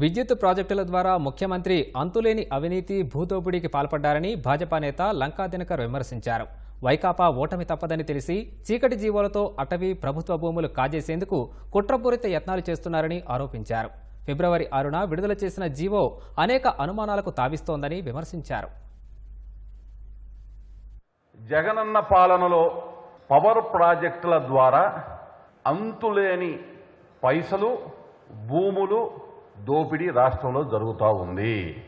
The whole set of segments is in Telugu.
విద్యుత్ ప్రాజెక్టుల ద్వారా ముఖ్యమంత్రి అంతులేని అవినీతి భూదోపిడీకి పాల్పడ్డారని భాజపా నేత లంకా దినకర్ విమర్శించారు. వైకాపా ఓటమి తప్పదని తెలిసి చీకటి జీవోలతో అటవీ ప్రభుత్వ భూములు కాజేసేందుకు కుట్రపూరిత యత్నాలు చేస్తున్నారని ఆరోపించారు. ఫిబ్రవరి ఆరున విడుదల చేసిన జీవో అనేక అనుమానాలకు తావిస్తోందని విమర్శించారు. జగనన్న పాలనలో పవర్ ప్రాజెక్టుల ద్వారా అంతులేని పైసలు భూములు దోపిడీ రాష్ట్రంలో జరుగుతూ ఉంది.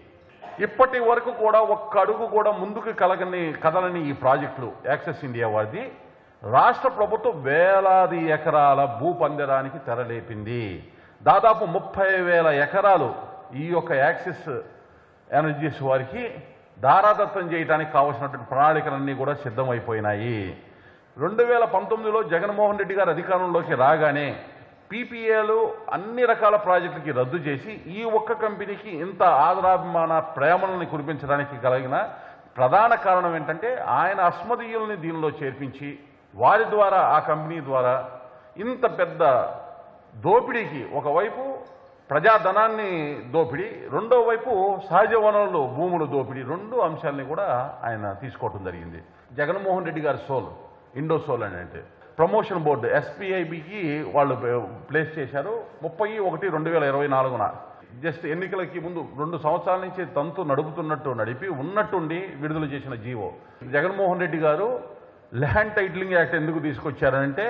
ఇప్పటి వరకు కూడా ఒక్క అడుగు కూడా ముందుకు కలగని కదలని ఈ ప్రాజెక్టులు యాక్సెస్ ఇండియా వారిది. రాష్ట్ర ప్రభుత్వం వేలాది ఎకరాల భూ భూపందరానికి తెరలేపింది. దాదాపు ముప్పై వేల ఎకరాలు ఈ యొక్క యాక్సిస్ ఎనర్జీస్ వారికి దారాదత్తం చేయడానికి కావలసినటువంటి ప్రణాళికలన్నీ కూడా సిద్ధమైపోయినాయి. రెండు వేల పంతొమ్మిదిలో జగన్మోహన్ రెడ్డి గారు అధికారంలోకి రాగానే పీపీఏలు అన్ని రకాల ప్రాజెక్టులకి రద్దు చేసి ఈ ఒక్క కంపెనీకి ఇంత ఆదరాభిమాన ప్రేమలను కురిపించడానికి కలిగిన ప్రధాన కారణం ఏంటంటే ఆయన అస్మదీయుల్ని దీనిలో చేర్పించి వారి ద్వారా ఆ కంపెనీ ద్వారా ఇంత పెద్ద దోపిడీకి ఒకవైపు ప్రజాధనాన్ని దోపిడీ రెండో వైపు సహజ వనరులు భూముల దోపిడీ రెండు అంశాలని కూడా ఆయన తీసుకోవటం జరిగింది. జగన్మోహన్ రెడ్డి గారి సోల్ ఇండో సోల్ అని అంటే. ప్రమోషన్ బోర్డు ఎస్పీఐబికి వాళ్ళు ప్లేస్ చేశారు. ముప్పై ఒకటి రెండు వేల ఇరవై నాలుగున. జస్ట్ ఎన్నికలకి ముందు రెండు సంవత్సరాల నుంచి తంతు నడుపుతున్నట్టు నడిపి ఉన్నట్టుండి విడుదల చేసిన జీవో. జగన్మోహన్ రెడ్డి గారు ల్యాండ్ టైటిలింగ్ యాక్ట్ ఎందుకు తీసుకొచ్చారంటే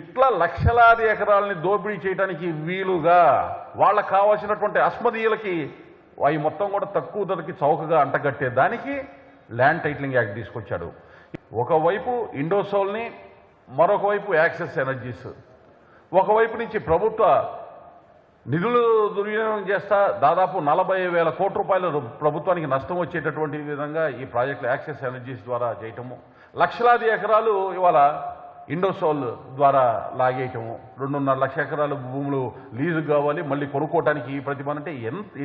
ఇట్లా లక్షలాది ఎకరాలని దోపిడీ చేయడానికి వీలుగా వాళ్ళకు కావాల్సినటువంటి అస్మదీయులకి అవి మొత్తం కూడా తక్కువ ధరకి చౌకగా అంటగట్టే దానికి ల్యాండ్ టైటిలింగ్ యాక్ట్ తీసుకొచ్చాడు. ఒకవైపు ఇండోసోల్ని మరొక వైపు యాక్సెస్ ఎనర్జీస్. ఒకవైపు నుంచి ప్రభుత్వ నిధులు దుర్వినియోగం చేస్తా దాదాపు నలభై వేల కోట్ల రూపాయలు ప్రభుత్వానికి నష్టం వచ్చేటటువంటి విధంగా ఈ ప్రాజెక్టులు యాక్సెస్ ఎనర్జీస్ ద్వారా చేయటము. లక్షలాది ఎకరాలు ఇవాళ ఇండోసోల్ ద్వారా లాగేయటము. రెండున్నర లక్ష ఎకరాలు భూములు లీజు కావాలి మళ్ళీ కొనుక్కోవటానికి ఈ ప్రతిభ అంటే ఎంత